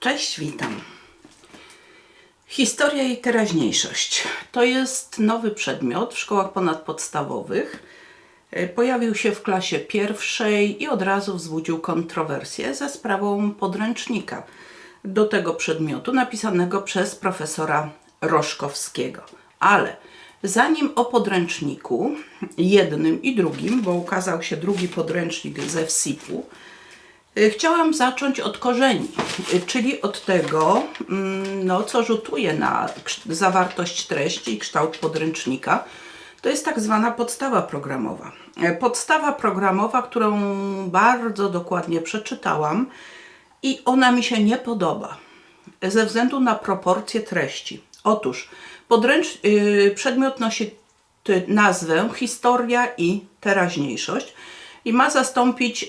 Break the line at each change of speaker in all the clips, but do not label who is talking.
Cześć, witam. Historia i teraźniejszość to jest nowy przedmiot w szkołach ponadpodstawowych. E, Pojawił się w klasie pierwszej i od razu wzbudził kontrowersję ze sprawą podręcznika do tego przedmiotu napisanego przez profesora Roszkowskiego. Ale zanim o podręczniku, jednym i drugim, bo ukazał się drugi podręcznik ze WSIP-u, Y, Chciałam zacząć od korzeni, y, czyli od tego, mm, no, co rzutuje na zawartość treści i kształt podręcznika. To jest tak zwana podstawa programowa. E, Podstawa programowa, którą bardzo dokładnie przeczytałam i ona mi się nie podoba ze względu na proporcje treści. Otóż podręcz, przedmiot nosi nazwę Historia i teraźniejszość i ma zastąpić y,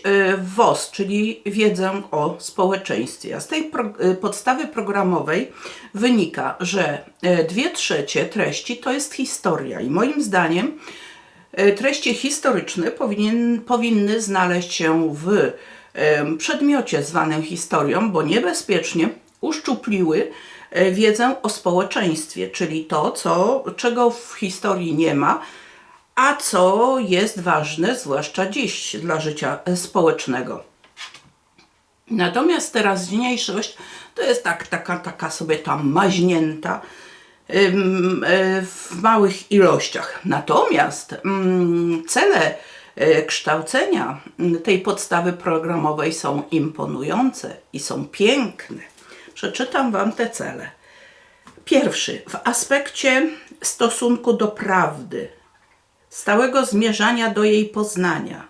WOS, czyli wiedzę o społeczeństwie. A z tej pro, y, podstawy programowej wynika, że y, dwie trzecie treści to jest historia i moim zdaniem treści historyczne powinien, powinny znaleźć się w przedmiocie zwanym historią, bo niebezpiecznie uszczupliły wiedzę o społeczeństwie, czyli to, co, czego w historii nie ma, a co jest ważne, zwłaszcza dziś dla życia e, społecznego. Natomiast teraźniejszość to jest tak, taka, taka sobie tam maźnięta e, w małych ilościach. Natomiast mm, cele e, kształcenia mm, tej podstawy programowej są imponujące i są piękne. Przeczytam Wam te cele. Pierwszy, w aspekcie stosunku do prawdy, stałego zmierzania do jej poznania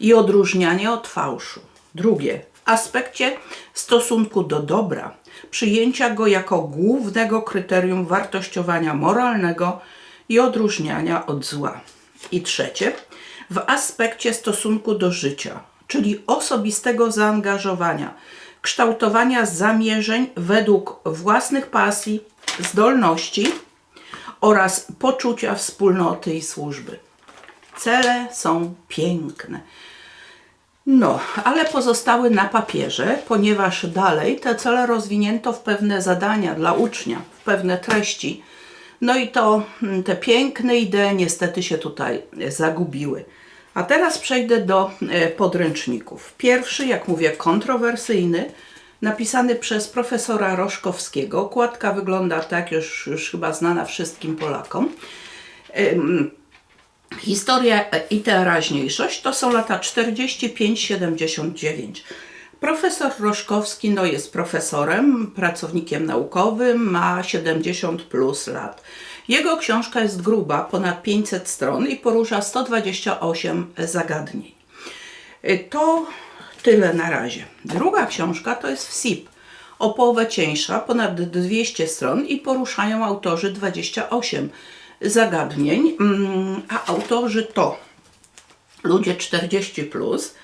i odróżniania od fałszu. Drugie, w aspekcie stosunku do dobra, przyjęcia go jako głównego kryterium wartościowania moralnego i odróżniania od zła. I trzecie, w aspekcie stosunku do życia, czyli osobistego zaangażowania, kształtowania zamierzeń według własnych pasji, zdolności, oraz poczucia wspólnoty i służby. Cele są piękne. No, ale pozostały na papierze, ponieważ dalej te cele rozwinięto w pewne zadania dla ucznia, w pewne treści. No i to mm, te piękne idee niestety się tutaj zagubiły. A teraz przejdę do e, podręczników. Pierwszy, jak mówię, kontrowersyjny, napisany przez profesora Roszkowskiego. Okładka wygląda tak, już, już chyba znana wszystkim Polakom. Historia i teraźniejszość to są lata 45-79. Profesor Roszkowski no, jest profesorem, pracownikiem naukowym, ma 70 plus lat. Jego książka jest gruba, ponad 500 stron i porusza 128 zagadnień. Y, To tyle na razie. Druga książka to jest WSIP, o połowę cieńsza, ponad 200 stron i poruszają autorzy 28 zagadnień, mm, a autorzy to ludzie 40+, plus,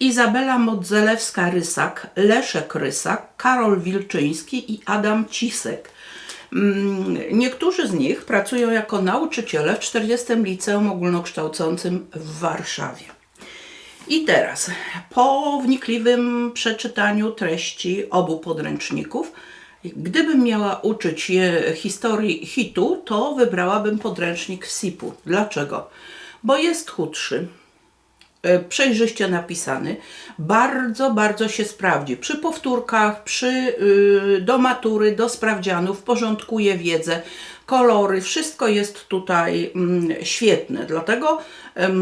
Izabela Modzelewska-Rysak, Leszek Rysak, Karol Wilczyński i Adam Cisek. Mm, Niektórzy z nich pracują jako nauczyciele w 40. Liceum Ogólnokształcącym w Warszawie. I teraz, po wnikliwym przeczytaniu treści obu podręczników, gdybym miała uczyć historii hitu, to wybrałabym podręcznik SIP-u. Dlaczego? Bo jest chudszy, przejrzyście napisany, bardzo, bardzo się sprawdzi. Przy powtórkach, przy, y, do matury, do sprawdzianów, porządkuje wiedzę, kolory, wszystko jest tutaj mm, świetne. Dlatego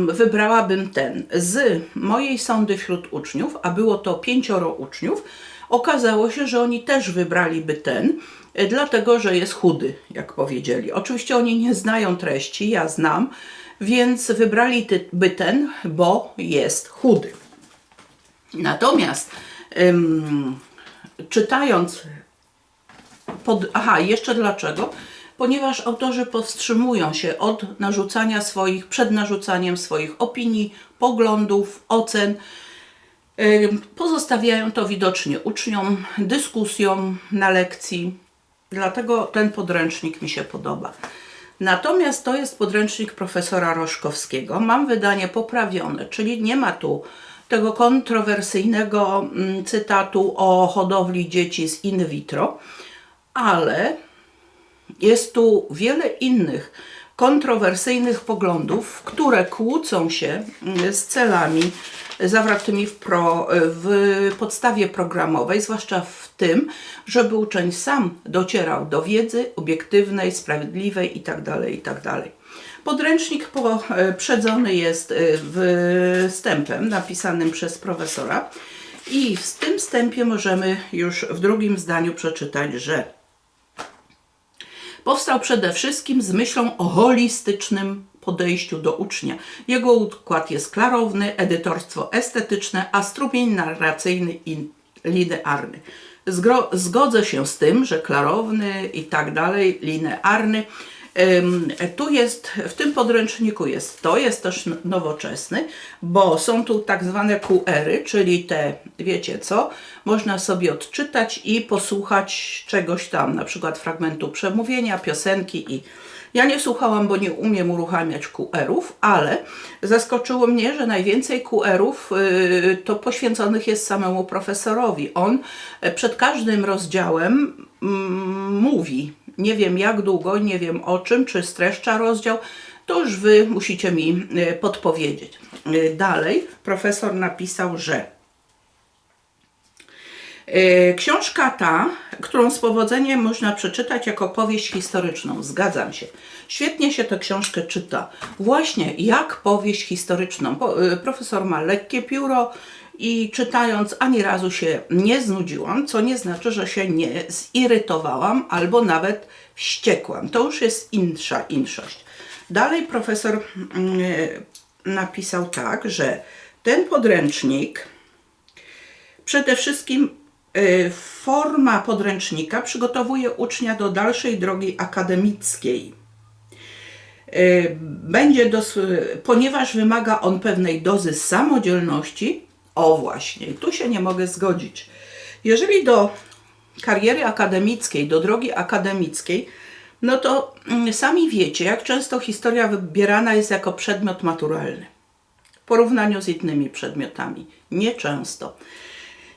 wybrałabym ten. Z mojej sądy wśród uczniów, a było to pięcioro uczniów, okazało się, że oni też wybraliby ten, e, dlatego że jest chudy, jak powiedzieli. Oczywiście oni nie znają treści, ja znam, więc wybrali ty- by ten, bo jest chudy. Natomiast ym, czytając pod, aha, jeszcze dlaczego? Ponieważ autorzy powstrzymują się od narzucania swoich, przed narzucaniem swoich opinii, poglądów, ocen. Ym, Pozostawiają to widocznie uczniom, dyskusjom na lekcji. Dlatego ten podręcznik mi się podoba. Natomiast to jest podręcznik profesora Roszkowskiego. Mam wydanie poprawione, czyli nie ma tu tego kontrowersyjnego mm, cytatu o hodowli dzieci z in vitro, ale jest tu wiele innych kontrowersyjnych poglądów, które kłócą się mm, z celami zawartymi w, pro, w podstawie programowej, zwłaszcza w tym, żeby uczeń sam docierał do wiedzy obiektywnej, sprawiedliwej itd. itd. Podręcznik poprzedzony jest y, wstępem napisanym przez profesora i w tym wstępie możemy już w drugim zdaniu przeczytać, że powstał przede wszystkim z myślą o holistycznym podejściu do ucznia. Jego układ jest klarowny, edytorstwo estetyczne, a strumień narracyjny i linearny. Zgodzę się z tym, że klarowny i tak dalej, linearny tu jest, w tym podręczniku jest to, jest też nowoczesny, bo są tu tak zwane QR-y, czyli te, wiecie co, można sobie odczytać i posłuchać czegoś tam, na przykład fragmentu przemówienia, piosenki i ja nie słuchałam, bo nie umiem uruchamiać QR-ów, ale zaskoczyło mnie, że najwięcej QR-ów y, to poświęconych jest samemu profesorowi. On e, przed każdym rozdziałem mm, mówi, nie wiem jak długo, nie wiem o czym, czy streszcza rozdział, to już Wy musicie mi y, podpowiedzieć. Y, dalej profesor napisał, że E, książka ta, którą z powodzeniem można przeczytać jako powieść historyczną, zgadzam się. Świetnie się tę książkę czyta. Właśnie jak powieść historyczną. E, profesor ma lekkie pióro i czytając ani razu się nie znudziłam, co nie znaczy, że się nie zirytowałam albo nawet wściekłam. To już jest insza inszość. Dalej profesor mm, e, napisał tak, że ten podręcznik przede wszystkim Y, forma podręcznika przygotowuje ucznia do dalszej drogi akademickiej. Y, będzie dos- ponieważ wymaga on pewnej dozy samodzielności, o właśnie, tu się nie mogę zgodzić. Jeżeli do kariery akademickiej, do drogi akademickiej, no to mm, sami wiecie, jak często historia wybierana jest jako przedmiot maturalny w porównaniu z innymi przedmiotami. Nieczęsto.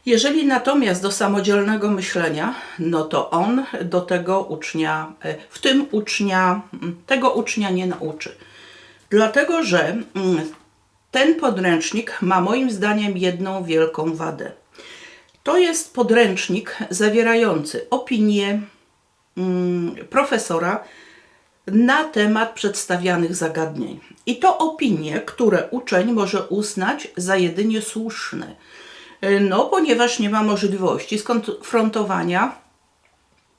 Jeżeli natomiast do samodzielnego myślenia, no to on do tego ucznia, e, w tym ucznia, tego ucznia nie nauczy. Dlatego, że mm, ten podręcznik ma moim zdaniem jedną wielką wadę. To jest podręcznik zawierający opinię mm, profesora na temat przedstawianych zagadnień. I to opinie, które uczeń może uznać za jedynie słuszne no, ponieważ nie ma możliwości skonfrontowania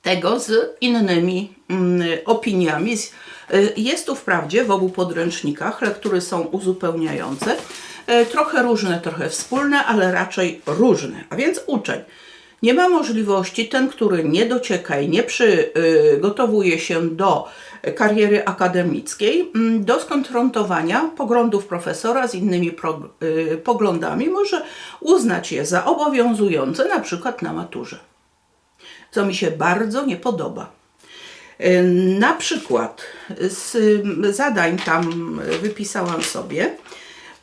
tego z innymi mm, opiniami. E, jest tu wprawdzie w obu podręcznikach lektury są uzupełniające, e, trochę różne, trochę wspólne, ale raczej różne. A więc uczeń nie ma możliwości, ten, który nie docieka i nie przygotowuje się do kariery akademickiej, mm, do skonfrontowania poglądów profesora z innymi y, poglądami, może uznać je za obowiązujące, na przykład na maturze. Co mi się bardzo nie podoba. Y, na przykład z zadań tam wypisałam sobie,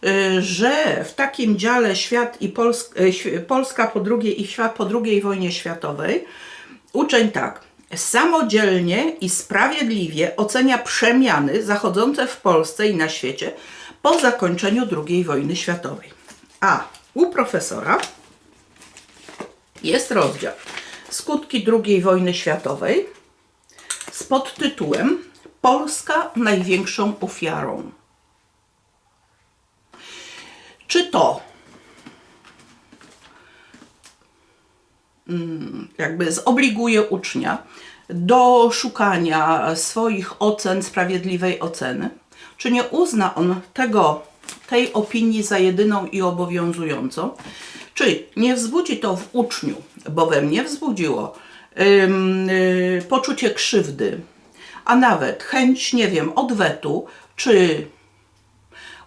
y, że w takim dziale świat i Polska, Polska po drugiej i świat po II wojnie światowej uczeń tak samodzielnie i sprawiedliwie ocenia przemiany zachodzące w Polsce i na świecie po zakończeniu II wojny światowej. A u profesora jest rozdział Skutki II wojny światowej z podtytułem Polska największą ofiarą. Czy to Mm, jakby zobliguje ucznia do szukania swoich ocen, sprawiedliwej oceny? Czy nie uzna on tego, tej opinii za jedyną i obowiązującą? Czy nie wzbudzi to w uczniu, bo we mnie wzbudziło, poczucie krzywdy, a nawet chęć, nie wiem, odwetu, czy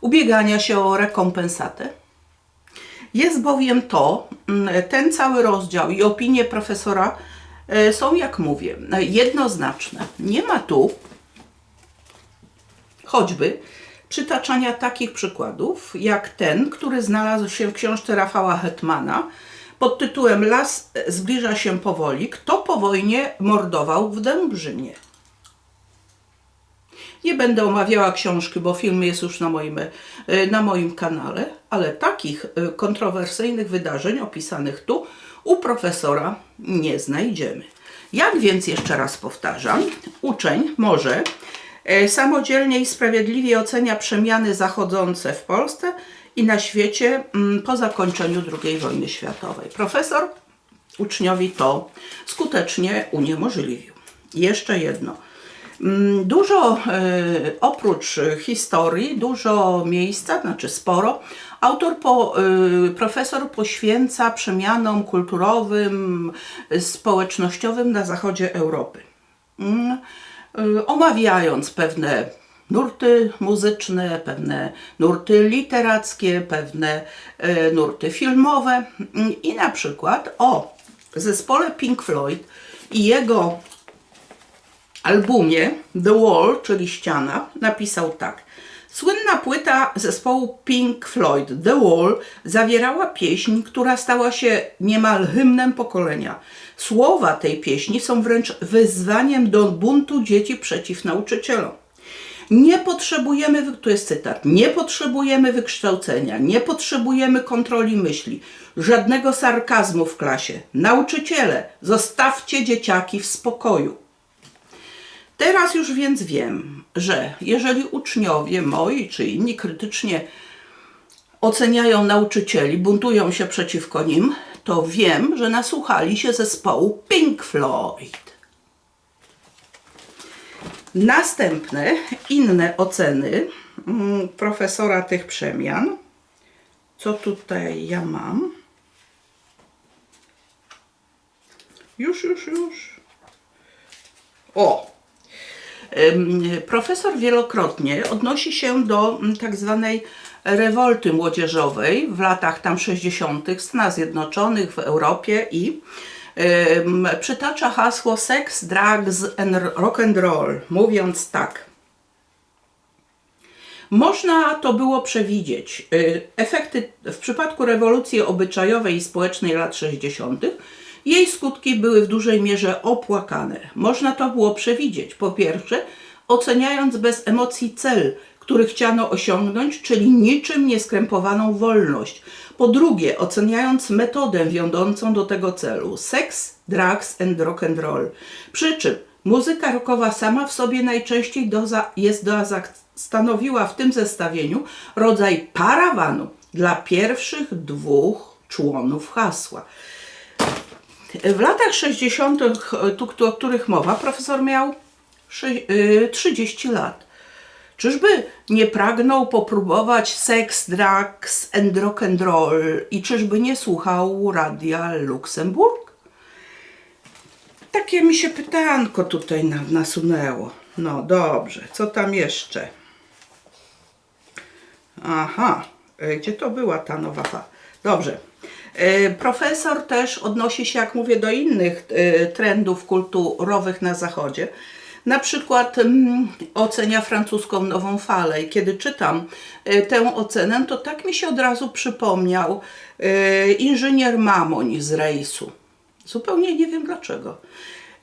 ubiegania się o rekompensatę? Jest bowiem to, mm, ten cały rozdział i opinie profesora e, są, jak mówię, jednoznaczne. Nie ma tu choćby przytaczania takich przykładów, jak ten, który znalazł się w książce Rafała Hetmana pod tytułem Las zbliża się powoli. Kto po wojnie mordował w Dębrzynie? Nie będę omawiała książki, bo film jest już na moim, e, na moim kanale, ale takich e, kontrowersyjnych wydarzeń opisanych tu u profesora nie znajdziemy. Jak więc jeszcze raz powtarzam, uczeń może e, samodzielnie i sprawiedliwie ocenia przemiany zachodzące w Polsce i na świecie mm, po zakończeniu II wojny światowej. Profesor uczniowi to skutecznie uniemożliwił. Jeszcze jedno. Mm, Dużo e, oprócz historii, dużo miejsca, znaczy sporo, autor po, e, profesor poświęca przemianom kulturowym, społecznościowym na zachodzie Europy. Mm, e, Omawiając pewne nurty muzyczne, pewne nurty literackie, pewne e, nurty filmowe i na przykład o zespole Pink Floyd i jego albumie The Wall, czyli ściana, napisał tak. Słynna płyta zespołu Pink Floyd The Wall zawierała pieśń, która stała się niemal hymnem pokolenia. Słowa tej pieśni są wręcz wyzwaniem do buntu dzieci przeciw nauczycielom. Nie potrzebujemy, tu jest cytat, nie potrzebujemy wykształcenia, nie potrzebujemy kontroli myśli, żadnego sarkazmu w klasie. Nauczyciele, zostawcie dzieciaki w spokoju. Teraz już więc wiem, że jeżeli uczniowie moi czy inni krytycznie oceniają nauczycieli, buntują się przeciwko nim, to wiem, że nasłuchali się zespołu Pink Floyd. Następne, inne oceny mm, profesora tych przemian. Co tutaj ja mam? Już, już, już. O! Profesor wielokrotnie odnosi się do mm, tak zwanej rewolty młodzieżowej w latach tam 60. w Stanach Zjednoczonych, w Europie i przytacza hasło sex, drugs and rock and roll, mówiąc tak. Można to było przewidzieć. Y, Efekty w przypadku rewolucji obyczajowej i społecznej lat 60. jej skutki były w dużej mierze opłakane. Można to było przewidzieć. Po pierwsze, oceniając bez emocji cel, który chciano osiągnąć, czyli niczym nieskrępowaną wolność. Po drugie, oceniając metodę wiodącą do tego celu seks, drugs and rock and roll. Przy czym muzyka rockowa sama w sobie najczęściej jest doza, stanowiła w tym zestawieniu rodzaj parawanu dla pierwszych dwóch członów hasła. W latach 60., tu, o których mowa, profesor miał sze- y, 30 lat. Czyżby nie pragnął popróbować seks, drugs and rock and roll i czyżby nie słuchał radia Luksemburg? Takie mi się pytanko tutaj na- nasunęło. No dobrze, co tam jeszcze? Aha, e, gdzie to była ta nowa fa? Dobrze. E, Profesor też odnosi się, jak mówię, do innych e, trendów kulturowych na Zachodzie. Na przykład mm, ocenia francuską nową falę i kiedy czytam e, tę ocenę, to tak mi się od razu przypomniał e, inżynier Mamoń z rejsu. Zupełnie nie wiem dlaczego.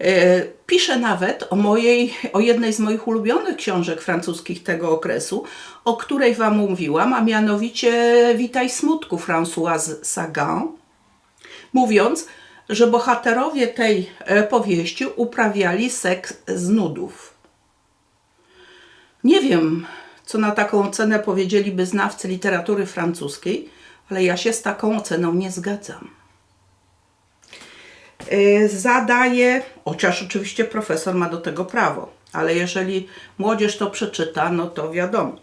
E, Piszę nawet o, mojej, o jednej z moich ulubionych książek francuskich tego okresu, o której Wam mówiłam, a mianowicie Witaj smutku Françoise Sagan, mówiąc, że bohaterowie tej powieści uprawiali seks z nudów. Nie wiem, co na taką ocenę powiedzieliby znawcy literatury francuskiej, ale ja się z taką oceną nie zgadzam. Y, zadaje, chociaż oczywiście profesor ma do tego prawo, ale jeżeli młodzież to przeczyta, no to wiadomo.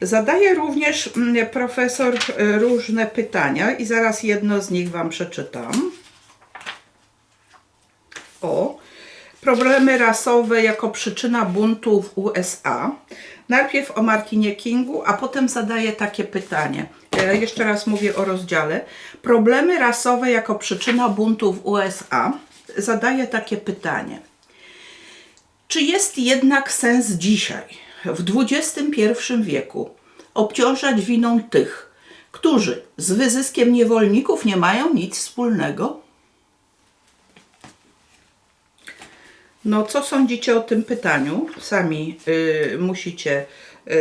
Zadaje również mm, profesor y, różne pytania i zaraz jedno z nich Wam przeczytam. O, problemy rasowe jako przyczyna buntu w USA. Najpierw o Martinie Kingu, a potem zadaje takie pytanie. E, Jeszcze raz mówię o rozdziale. Problemy rasowe jako przyczyna buntu w USA. Zadaje takie pytanie. Czy jest jednak sens dzisiaj, w XXI wieku obciążać winą tych, którzy z wyzyskiem niewolników nie mają nic wspólnego? No, co sądzicie o tym pytaniu? Sami y, musicie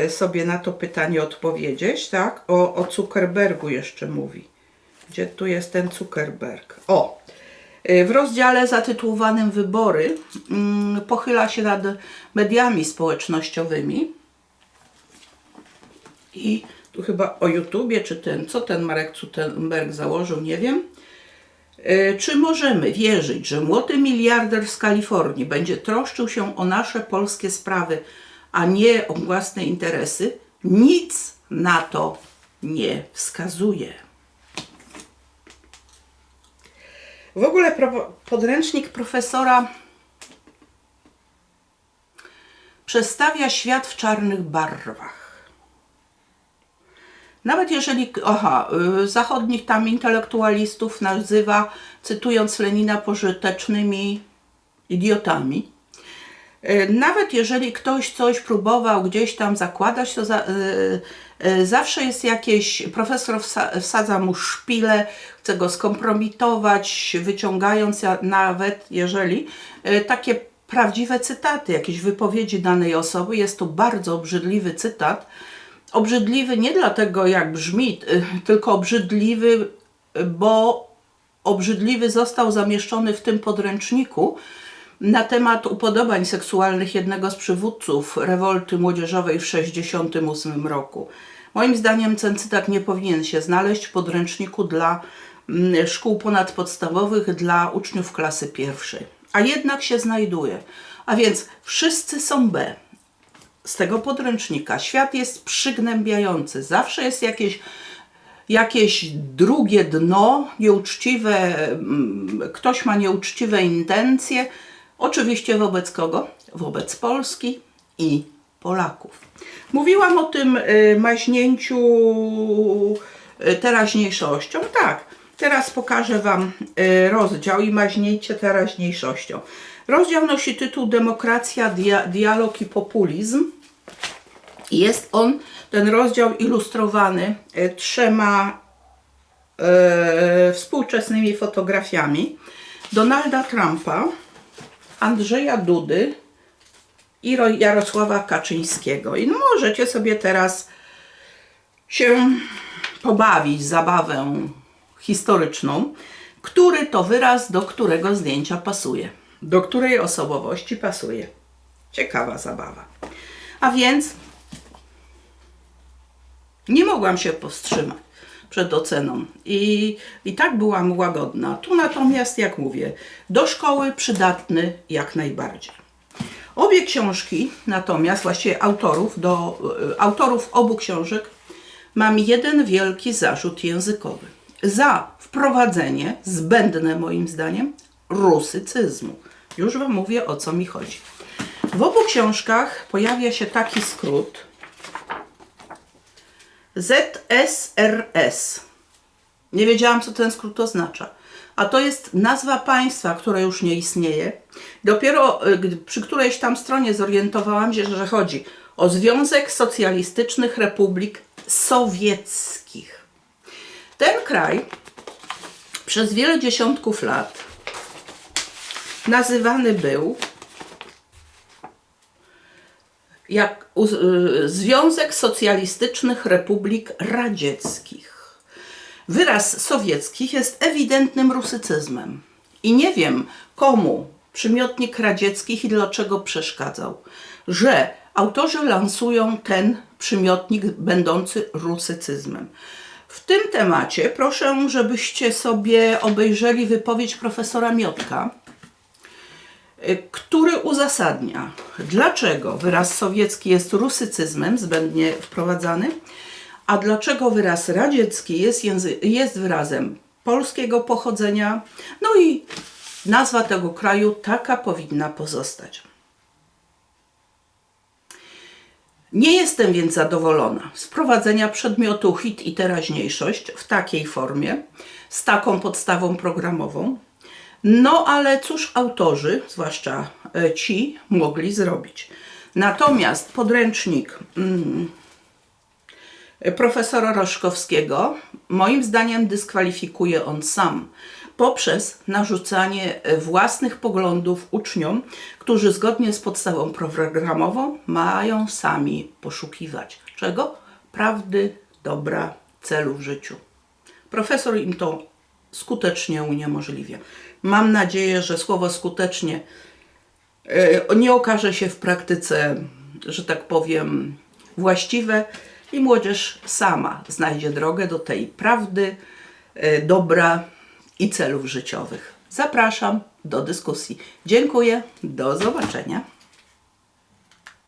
y, sobie na to pytanie odpowiedzieć, tak? O, o Zuckerbergu jeszcze mówi. Gdzie tu jest ten Zuckerberg? O! Y, W rozdziale zatytułowanym Wybory mm, pochyla się nad mediami społecznościowymi. I tu chyba o YouTubie, czy ten, co ten Marek Zuckerberg założył, nie wiem. E, Czy możemy wierzyć, że młody miliarder z Kalifornii będzie troszczył się o nasze polskie sprawy, a nie o własne interesy? Nic na to nie wskazuje. W ogóle podręcznik profesora przedstawia świat w czarnych barwach. Nawet jeżeli, aha, y, zachodnich tam intelektualistów nazywa, cytując Lenina, pożytecznymi idiotami. Y, Nawet jeżeli ktoś coś próbował gdzieś tam zakładać, to za, y, zawsze jest jakieś, profesor wsa, wsadza mu szpilę, chce go skompromitować, wyciągając nawet, jeżeli takie prawdziwe cytaty, jakieś wypowiedzi danej osoby, jest to bardzo obrzydliwy cytat, obrzydliwy nie dlatego, jak brzmi, y, tylko obrzydliwy, bo obrzydliwy został zamieszczony w tym podręczniku na temat upodobań seksualnych jednego z przywódców rewolty młodzieżowej w 1968 roku. Moim zdaniem ten cytat nie powinien się znaleźć w podręczniku dla mm, szkół ponadpodstawowych dla uczniów klasy pierwszej. A jednak się znajduje. A więc wszyscy są B z tego podręcznika. Świat jest przygnębiający. Zawsze jest jakieś, jakieś drugie dno, nieuczciwe, mm, ktoś ma nieuczciwe intencje. Oczywiście wobec kogo? Wobec Polski i Polaków. Mówiłam o tym y, maźnięciu y, teraźniejszością. Tak, teraz pokażę Wam y, rozdział i maźnięcie teraźniejszością. Rozdział nosi tytuł Demokracja, dia dialog i populizm. Jest on, ten rozdział, ilustrowany e, trzema e, współczesnymi fotografiami Donalda Trumpa, Andrzeja Dudy i Ro- Jarosława Kaczyńskiego. I no możecie sobie teraz się pobawić zabawę historyczną, który to wyraz do którego zdjęcia pasuje, do której osobowości pasuje. Ciekawa zabawa. A więc nie mogłam się powstrzymać przed oceną i, i tak byłam łagodna. Tu natomiast, jak mówię, do szkoły przydatny jak najbardziej. Obie książki, natomiast właściwie autorów, do, y, autorów obu książek, mam jeden wielki zarzut językowy. Za wprowadzenie, zbędne moim zdaniem, rusycyzmu. Już Wam mówię o co mi chodzi. W obu książkach pojawia się taki skrót ZSRS. Nie wiedziałam, co ten skrót oznacza. A to jest nazwa państwa, które już nie istnieje. Dopiero gdy- przy którejś tam stronie zorientowałam się, że chodzi o Związek Socjalistycznych Republik Sowieckich. Ten kraj przez wiele dziesiątków lat nazywany był jak y, Związek Socjalistycznych Republik Radzieckich. Wyraz sowieckich jest ewidentnym rusycyzmem. I nie wiem, komu przymiotnik radzieckich i dlaczego przeszkadzał, że autorzy lansują ten przymiotnik będący rusycyzmem. W tym temacie proszę, żebyście sobie obejrzeli wypowiedź profesora Miotka, który uzasadnia, dlaczego wyraz sowiecki jest rusycyzmem zbędnie wprowadzany, a dlaczego wyraz radziecki jest, jest wyrazem polskiego pochodzenia, no i nazwa tego kraju taka powinna pozostać. Nie jestem więc zadowolona z wprowadzenia przedmiotu hit i teraźniejszość w takiej formie, z taką podstawą programową. No ale cóż autorzy, zwłaszcza e, ci, mogli zrobić? Natomiast podręcznik profesora Roszkowskiego, moim zdaniem dyskwalifikuje on sam poprzez narzucanie własnych poglądów uczniom, którzy zgodnie z podstawą programową mają sami poszukiwać czego? Prawdy, dobra, celu w życiu. Profesor im to skutecznie uniemożliwia. Mam nadzieję, że słowo skutecznie e, nie okaże się w praktyce, że tak powiem, właściwe i młodzież sama znajdzie drogę do tej prawdy, e, dobra i celów życiowych. Zapraszam do dyskusji. Dziękuję, do zobaczenia.